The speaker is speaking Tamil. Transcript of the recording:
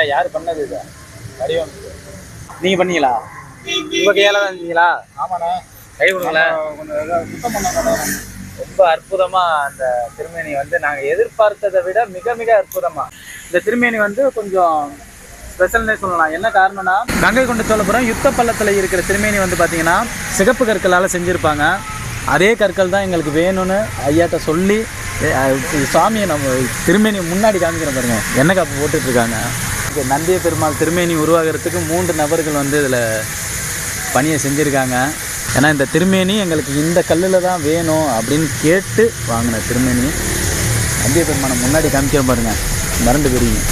ஏன் யார் பண்ணது இது? வடிவமைப்பு நீங்கள் பண்ணீங்களா? உங்கள் கையால் தான் செஞ்சீங்களா? ஆமாண்ணே. கை கொடுங்களேன் ரொம்ப அற்புதமா அந்த திருமேனி வந்து நாங்க எதிர்பார்த்ததை விட மிக மிக அற்புதமா. இந்த திருமேனி வந்து கொஞ்சம் ஸ்பெஷல்னே சொல்லலாம். என்ன காரணம்னா கங்கை கொண்ட சோழபுரம் யுத்த பள்ளத்தில் இருக்கிற திருமேனி வந்து பார்த்தீங்கன்னா சிகப்பு கற்களால் செஞ்சுருப்பாங்க. அதே கற்கள் தான் எங்களுக்கு வேணும்னு ஐயாட்ட சொல்லி சாமியை நம்ம திருமேனி முன்னாடி காமிக்கிறோம் பாருங்க. எண்ணெய் காப்பு போட்டுட்டு ஓகே நந்திய பெருமாள் திருமேனி உருவாகிறதுக்கு மூன்று நபர்கள் வந்து இதில் பணியை செஞ்சுருக்காங்க. ஏன்னா இந்த திருமேனி எங்களுக்கு இந்த கல்லில் தான் வேணும் அப்படின்னு கேட்டு வாங்கின திருமேனி. நந்திய பெருமானை முன்னாடி காமிக்கிறோம் பாருங்கள் மறந்து போயிருங்க